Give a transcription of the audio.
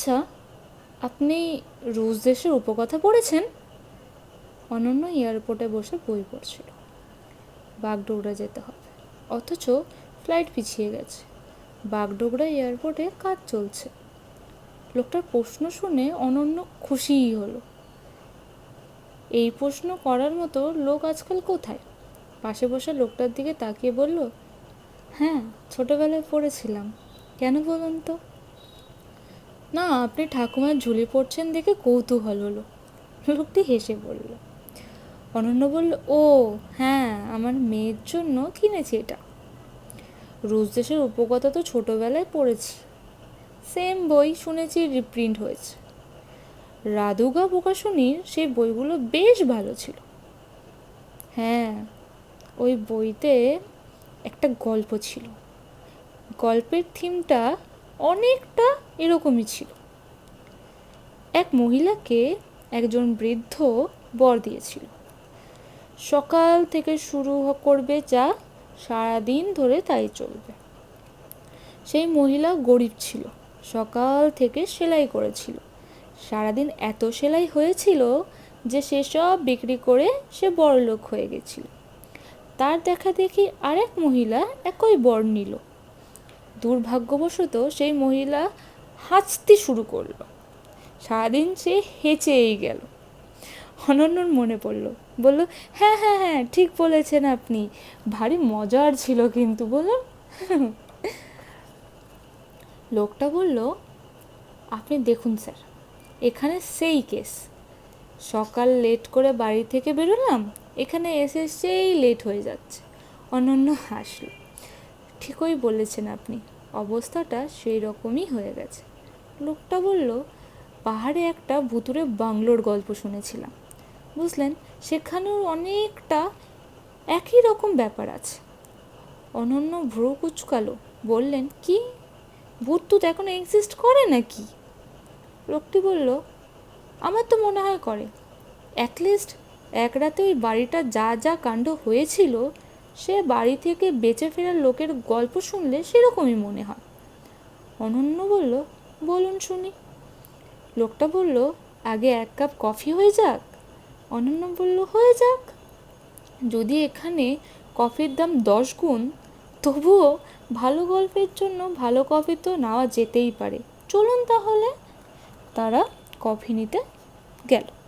আচ্ছা আপনি রুশ দেশের উপকথা পড়েছেন? অনন্য এয়ারপোর্টে বসে বই পড়ছিল। বাগডোগরা যেতে হবে। অথচ ফ্লাইট পিছিয়ে গেছে। বাগডোগরা এয়ারপোর্টে কাজ চলছে। লোকটার প্রশ্ন শুনে অনন্য খুশিই হলো। এই প্রশ্ন করার মতো লোক আজকাল কোথায়? পাশে বসে লোকটার দিকে তাকিয়ে বলল হ্যাঁ ছোটবেলায় পড়েছিলাম। কেন বলুন তো? না, আপনি ঠাকুমার ঝুলি পড়ছেন দেখে কৌতূহল হলো। লোকটি হেসে বলল, অনন্য বলল, ও হ্যাঁ আমার মেয়ের জন্য কিনেছি এটা। রুশ দেশের উপকথা তো ছোটোবেলায় পড়েছি। সেম বই শুনেছি, রিপ্রিন্ট হয়েছে। রাধুগা প্রকাশনীর সেই বইগুলো বেশ ভালো ছিল। হ্যাঁ ওই বইতে একটা গল্প ছিল। গল্পের থিমটা অনেকটা এরকমই ছিল। এক মহিলাকে একজন বৃদ্ধ বর দিয়েছিল। সকাল থেকে শুরু করবে যা সারাদিন ধরে তাই চলবে। সেই মহিলা গরিব ছিল, সকাল থেকে সেলাই করেছিল। সারাদিন এত সেলাই হয়েছিল যে সেসব বিক্রি করে সে বড়লোক হয়ে গেছিল। তার দেখা দেখি আরেক মহিলা একই বর নিল। দুর্ভাগ্যবশত সেই মহিলা হাঁচতে শুরু করল। সারাদিন সে হেঁচেই গেল। অনন্যর মনে পড়ল, বলল হ্যাঁ হ্যাঁ হ্যাঁ ঠিক বলেছেন আপনি। ভারী মজার ছিল কিন্তু বলুন লোকটা বলল, আপনি দেখুন স্যার, এখানে সেই কেস। সকাল লেট করে বাড়ি থেকে বেরোলাম, এখানে এসে সেই লেট হয়ে যাচ্ছে। অনন্য হাসলো। ঠিকই বলেছেন আপনি। অবস্থাটা সেই রকমই হয়ে গেছে। লোকটা বলল, পাহাড়ে একটা ভুতুরে বাংলোর গল্প শুনেছিলাম। বুঝলেন, সেখানেও অনেকটা একই রকম ব্যাপার আছে। অনন্য ভ্রু কুচকালো, বললেন, কি? ভূত টুত এখন এক্সিস্ট করে নাকি? লোকটি বলল, আমার তো মনে হয় করে। অ্যাটলিস্ট এক রাতে ওই বাড়িটা যা যা কাণ্ড হয়েছিল সে বাড়ি থেকে বেঁচে ফেরার লোকের গল্প শুনলে সেরকমই মনে হয়। অনন্য বলল, বলুন শুনি। লোকটা বলল, আগে এক কাপ কফি হয়ে যাক। অনন্য বলল, হয়ে যাক। যদি এখানে কফির দাম দশ গুণ, তবুও ভালো গল্পের জন্য ভালো কফি তো নেওয়া যেতেই পারে। চলুন তাহলে। তারা কফি নিতে গেল।